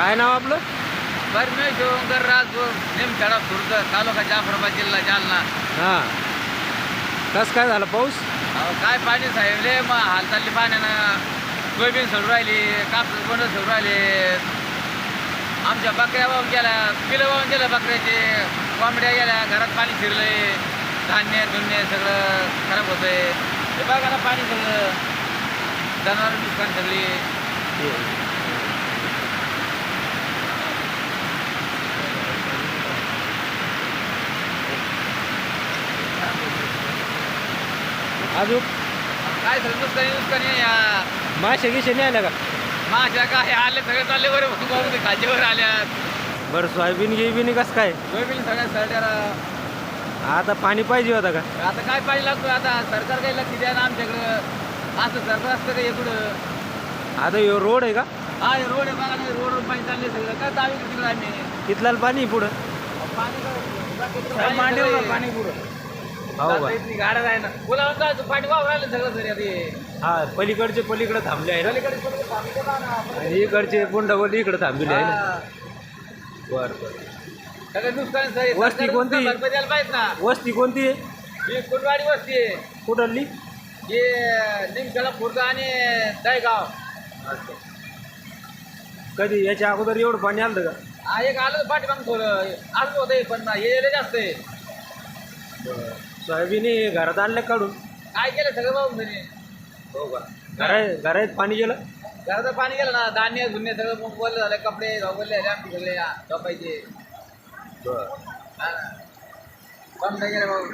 काय नाव आपलं? परमेश ओंकर राज निमखेडा खुर्द तालुका जाफराबाद जिल्हा जालना. हां. कसं काय झालं पाऊस? अहो, काय पाणी साहेब लय मग हाल चालली पाण्यानं सोयाबीन सोडून राहिली कापूस कोण सोडून राहिले. आमच्या बकऱ्या वाहून गेल्या पिलं वाहून गेल्या बकऱ्याचे. कोंबड्या गेल्या घरात पाणी शिरलंय. धान्य धुन्य सगळं खराब होतंय. हे बघा ना पाणी सगळं. जनावर नुकसान सगळी. अजून? काय सगळं नुकसानी नुकसानी या मासे गिशे नाही आल्या का? माझ्या काय आले सगळे चालले बरं. खाजेवर आल्यात. बरं सोयाबीन गिबीन कसं काय? सोयाबीन सगळ्या सरड्याला आता पाणी पाहिजे होता का? आता काय पाहिजे लागतो? आता सरकार काही लक्ष द्या ना आमच्याकडं. असं सरकार असतं का इकडं आता ह्यो रोड आहे का? हा हे रोड आहे बघा ना रोडवर पाणी चालले सगळं. काय दावी तिकडं आम्ही तिथला पाणी पुढं. पाणी मांडीवर पाणी पुढं. हो गाड्या आहे ना बोला काय पाणी वावर राहिलं सगळं हा पलीकडचे पलीकडे थांबले आहे ना ना. आणि इकडचे पुंडावली इकडे थांबले आहे ना. हा. बरं बरं. सगळं नुकसान सर वस्ती कोणती? द्यायला पाहिजे ना. वस्ती कोणती? आहे ही कुलवाडी वस्ती आहे. कुठली हे खुर्द आणि दहीगाव कधी? याच्या अगोदर एवढं पाणी आलं का? हा एक आलं पाठीमाग थोडं. आलं होतं पण हे लय जास्त आहे. सोयाबीन हे घरात आणलं काढून. काय केलं सगळं बाबू म्हणे हो का? घरा घरात पाणी गेलं? घराचं पाणी गेलं ना धान्य धुन्य सगळं बोललं झालं कपडे धोबले झाले आमचे सगळे झोपायचे. बरं. हा ना. बंद गेले भाऊ.